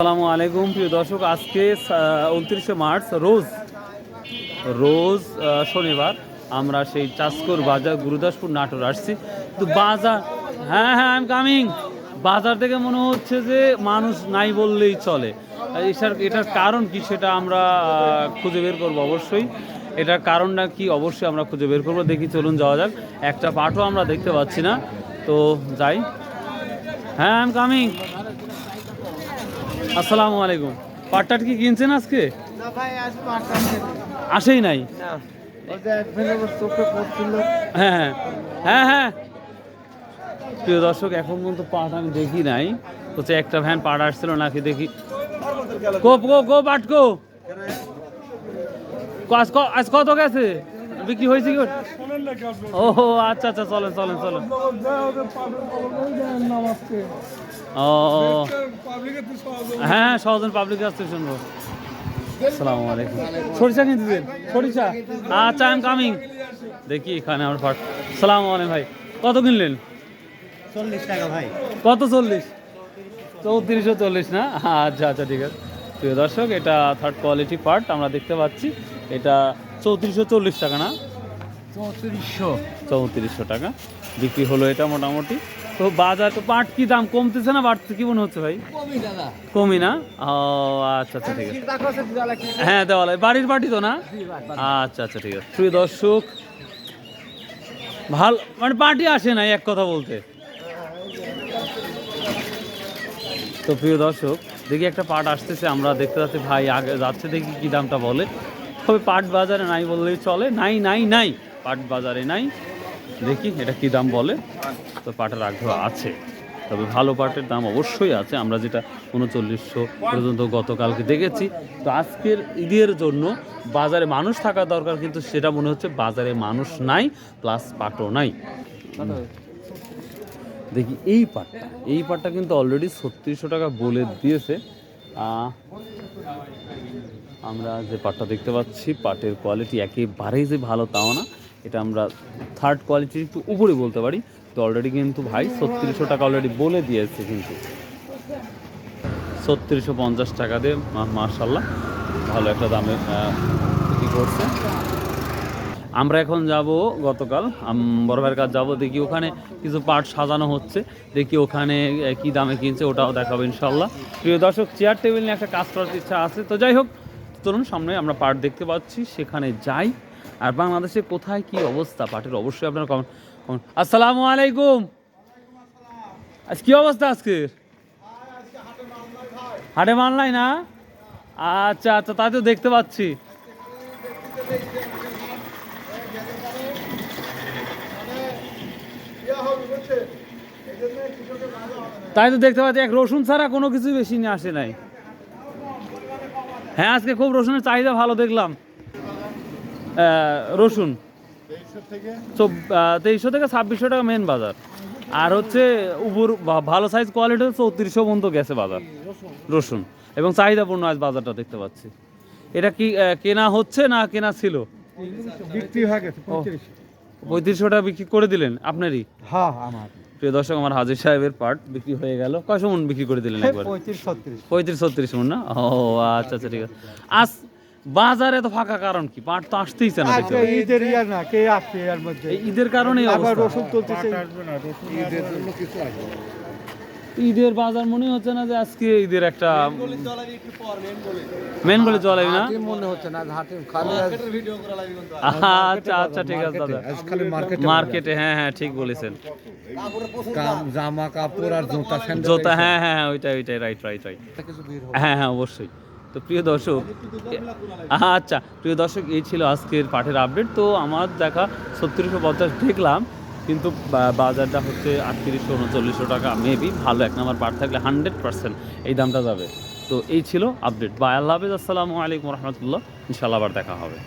আসসালামু আলাইকুম, প্রিয় দর্শক। আজকে উনত্রিশে মার্চ, রোজ রোজ শনিবার আমরা সেই চাষকর বাজার, গুরুদাসপুর নাটোর আসছি। তো বাজার হ্যাঁ হ্যাঁ আই এম কামিং বাজার থেকে মনে হচ্ছে যে মানুষ নাই বললেই চলে। এটার এটার কারণ কি সেটা আমরা খুঁজে বের করব অবশ্যই। এটার কারণটা কি অবশ্যই আমরা খুঁজে বের করব। দেখি, চলুন যাওয়া যাক। একটা পাঠও আমরা দেখতে পাচ্ছি না। তো যাই। হ্যাঁ আই এম কামিং আসসালামু আলাইকুম। পাটটাট কি কিনছেন আজকে? আসেই নাই? হ্যাঁ হ্যাঁ। হ্যাঁ হ্যাঁ। প্রিয় দর্শক, এখন পর্যন্ত পাট আমি দেখি নাই। একটা ভ্যান পাট আসছিল, নাকি দেখি। কো কো কো, পাট ক- আজ কত গেছে? বিক্রি হয়েছে কি? ও আচ্ছা আচ্ছা চলেন চলেন চলেন। ও হ্যাঁ সহজন পাবলিক আসতে শুনব। আসসালামু আলাইকুম। সরিষা কিনতে দিন সরিষা? আচ্ছা আই এম কামিং দেখি এখানে আমার সালাম আলাইকুম ভাই। কত কিনলেন? চল্লিশ টাকা ভাই। কত চল্লিশ? চৌত্রিশশো চল্লিশ না? আচ্ছা আচ্ছা ঠিক আছে। প্রিয় দর্শক এটা থার্ড কোয়ালিটি পার্ট আমরা দেখতে পাচ্ছি। এটা চৌত্রিশশো চল্লিশ টাকা না? চৌত্রিশশো। চৌত্রিশশো টাকা। বিক্রি হলো এটা মোটামুটি। তো বাজার তো পাট কি দাম কমতেছে না বাড়ছে কি মনে হচ্ছে ভাই? কমই না? ও আচ্ছা আচ্ছা ঠিক আছে। হ্যাঁ দেওয়ালে বাড়ির বাটি তো না? আচ্ছা আচ্ছা ঠিক আছে। প্রিয় দর্শক ভালো মানে পার্টি আসে না এক কথা বলতে। তো প্রিয় দর্শক দেখি একটা পাট আসতেছে আমরা দেখতে পাচ্ছি ভাই আগে যাচ্ছে দেখি কি দামটা বলে। তবে পাট বাজারে নাই বললেই চলে। নাই নাই নাই। পাট বাজারে নাই। দেখি এটা কি দাম বলে। তো পাটের আগ্রহ আছে। তবে ভালো পাটের দাম অবশ্যই আছে। আমরা যেটা উনচল্লিশশো পর্যন্ত গতকালকে দেখেছি। তো আজকের ঈদের জন্য বাজারে মানুষ থাকা দরকার, কিন্তু সেটা মনে হচ্ছে বাজারে মানুষ নাই, প্লাস পাটও নাই। দেখি এই পাটটা। এই পাটটা কিন্তু অলরেডি ছত্রিশশো টাকা বলে দিয়েছে। আমরা যে পাটটা দেখতে পাচ্ছি, পাটের কোয়ালিটি একেবারেই যে ভালো তাও না। এটা আমরা থার্ড কোয়ালিটির একটু উপরে বলতে পারি। তো অলরেডি কিন্তু ভাই ছত্রিশশো টাকা অলরেডি বলে দিয়েছে কিন্তু। ছত্রিশশো পঞ্চাশ টাকা দিয়ে মার্শাল্লাহ ভালো একটা দামে বিক্রি করছে। আমরা এখন যাব গতকাল বড় ভাইয়ের কাছে যাব, দেখি ওখানে কিছু পার্ট সাজানো হচ্ছে। দেখি ওখানে কি দামে কিনছে ওটাও দেখাবো ইনশাল্লাহ প্রিয় দর্শক চেয়ার টেবিল নিয়ে একটা কাজ করার ইচ্ছা আছে। তো যাই হোক, চলুন সামনে আমরা পার্ট দেখতে পাচ্ছি, সেখানে যাই। আর বাংলাদেশে কোথায় কি অবস্থা? পাটের অবশ্যই আপনারা কমেন্ট কমেন্ট আসসালামু আলাইকুম। আজ কি অবস্থা আজকে? হাটে মাল নাই না? আচ্ছা আচ্ছা তাই তো দেখতে পাচ্ছি। তাই তো দেখতে পাচ্ছি, এক রসুন ছাড়া কোনো কিছু বেশি নিয়ে আসে নাই। হ্যাঁ আজকে খুব রসুনের চাহিদা ভালো দেখলাম। রসুন। তেইশশো থেকে ছাব্বিশশো টাকা মেন বাজার। আর হচ্ছে উপর ভালো সাইজ কোয়ালিটি চৌত্রিশশো পর্যন্ত গেছে বাজার। রসুন। এবং চাহিদাপূর্ণ আজ বাজারটা দেখতে পাচ্ছি। এটা কি কেনা হচ্ছে না কেনা ছিল? বিক্রি হয়ে গেছে। পঁয়ত্রিশশো। টাকা বিক্রি করে দিলেন আপনারই? হ্যাঁ আমার। প্রিয় দর্শক আমার হাজির সাহেবের পার্ট বিক্রি হয়ে গেল। কয়শো মন বিক্রি করে দিলেন একবার? পঁয়ত্রিশ ছত্রিশ। পঁয়ত্রিশ ছত্রিশ মন না? ও আচ্ছা আচ্ছা ঠিক আছে। আজ বাজারে তো ফাঁকা কারণ কি? পাট তো আসতেই চায় না ঈদের ইয়ার না কে আসছে এর মধ্যে? ঈদের কারণে আবার রসুন তুলতেছে। ঈদের বাজার মনে হচ্ছে না যে আজকে ঈদের একটা মেন গলি চলাই না? মনে হচ্ছে না হাটে খালি আচ্ছা আচ্ছা ঠিক আছে দাদা। খালি মার্কেট মার্কেটে হ্যাঁ হ্যাঁ ঠিক বলেছেন। জামা কাপড় আর জুতা জোতা হ্যাঁ হ্যাঁ ওইটাই ওইটাই রাইট রাইট রাইট হ্যাঁ হ্যাঁ অবশ্যই। তো প্রিয় দর্শক আচ্ছা প্রিয় দর্শক, এই ছিল আজকের পাঠের আপডেট তো আমার দেখা ছত্রিশশো পঞ্চাশ দেখলাম, কিন্তু বাজারটা হচ্ছে আটত্রিশশো উনচল্লিশশো টাকা মেবি ভালো এক নম্বর পাঠ থাকলে হান্ড্রেড পার্সেন্ট এই দামটা যাবে। তো এই ছিল আপডেট বা আল্লাহ হাফিজ, আসসালামু আলাইকুম রহমতুল্লাহ। ইনশাল্লাহ আবার দেখা হবে।